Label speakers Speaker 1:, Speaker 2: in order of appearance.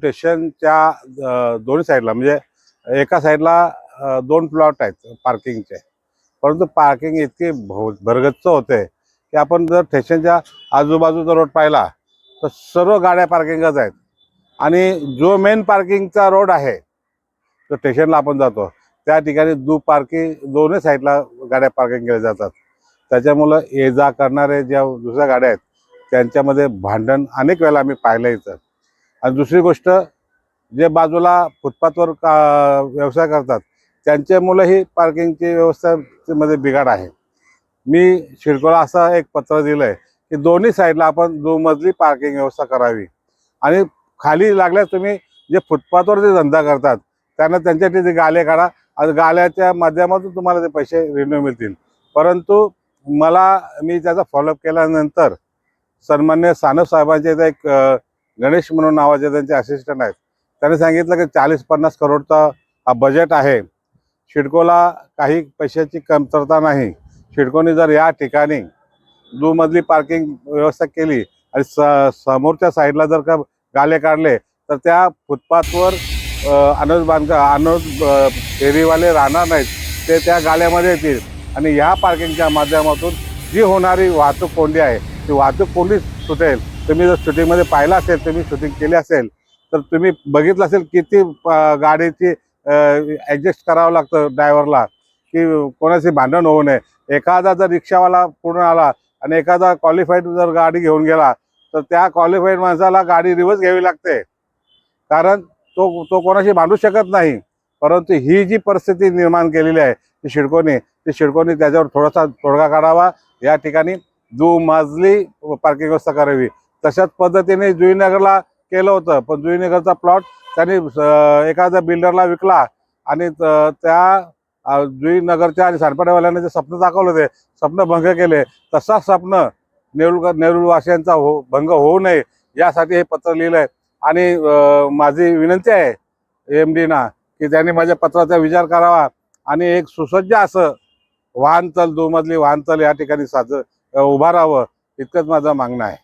Speaker 1: स्टेशनच्या दोन्ही साईडला म्हणजे एका साईडला दोन प्लॉट आहेत पार्किंगचे. परंतु पार्किंग इतकी भो- भरगच्च होते की आपण जर स्टेशनच्या आजूबाजूचा रोड पाहिला तर सर्व गाड्या पार्किंगच आहेत. आणि जो मेन पार्किंगचा रोड आहे तो स्टेशनला आपण जातो. त्या ठिकाणी दु पार्किंग दोन्ही साईडला गाड्या पार्किंग केल्या जातात. त्याच्यामुळं ये जा करणारे ज्या दुसऱ्या गाड्या आहेत त्यांच्यामध्ये भांडण अनेक वेळेला आम्ही पाहिलं इथं. आणि दुसरी गोष्ट जे बाजूला फुटपाथवर का व्यवसाय करतात त्यांच्या मुलंही पार्किंगची व्यवस्थेमध्ये बिघाड आहे. मी शिडकोला असं एक पत्र दिलं आहे की दोन्ही साईडला आपण दुमजली पार्किंग व्यवस्था करावी. आणि खाली लागल्यास तुम्ही जे फुटपाथवर जे धंदा करतात त्यांना त्यांच्यासाठी ते गाले काढा आणि गाल्याच्या माध्यमातून तुम्हाला ते पैसे रिन्यू मिळतील. परंतु मला मी त्याचा फॉलोअप केल्यानंतर सन्मान्य सानप साहेबांच्या एक गणेश म्हणून नावाचे त्यांचे असिस्टंट आहेत. त्यांनी सांगितलं की चाळीस पन्नास करोडचा हा बजेट आहे. शिडकोला काही पैशाची कमतरता नाही. शिडकोने जर या ठिकाणी दुमधली पार्किंग व्यवस्था केली आणि स समोरच्या साईडला जर का गाले काढले तर त्या फुटपाथवर अनोज अनुज बांधका अनुज फेरीवाले राहणार नाहीत. ते त्या गाल्यामध्ये येतील. आणि ह्या पार्किंगच्या माध्यमातून जी होणारी वाहतूक कोंडी आहे ती वाहतूक कोंडी सुटेल. तुम्ही जर शूटिंगमध्ये पाहिलं असेल तुम्ही शूटिंग केली असेल तर तुम्ही बघितलं असेल किती गाडीची ॲडजस्ट करावं लागतं ड्रायव्हरला की कोणाशी भांडण होऊ नये. एखादा जर रिक्षावाला पूर्ण आला आणि एखादा क्वालिफाईड जर गाडी घेऊन गेला तर त्या क्वालिफाईड माणसाला गाडी रिव्हर्स घ्यावी लागते. कारण तो तो कोणाशी भांडू शकत नाही. परंतु ही जी परिस्थिती निर्माण केलेली आहे ती शिडकोनी ती शिडकोनी त्याच्यावर थोडासा तोडगा काढावा. या ठिकाणी दुमजली पार्किंग व्यवस्था करावी. तशाच पद्धतीने जुईनगरला केलं होतं. पण जुईनगरचा प्लॉट त्यांनी एखाद्या बिल्डरला विकला आणि त- त्या जुईनगरच्या आणि सानपाड्यावाल्यांना जे स्वप्न दाखवलं होते स्वप्न भंग केले. तसा स्वप्न नेरुळकर नेरुळवासियांचा हो भंग होऊ नये यासाठी हे पत्र लिहिलं आहे आणि माझी विनंती आहे एम डीना की त्यांनी माझ्या पत्राचा विचार करावा आणि एक सुसज्ज असं वाहनतल दुमधली वाहनतल या ठिकाणी साज उभारावं. इतकंच माझं मागणं आहे.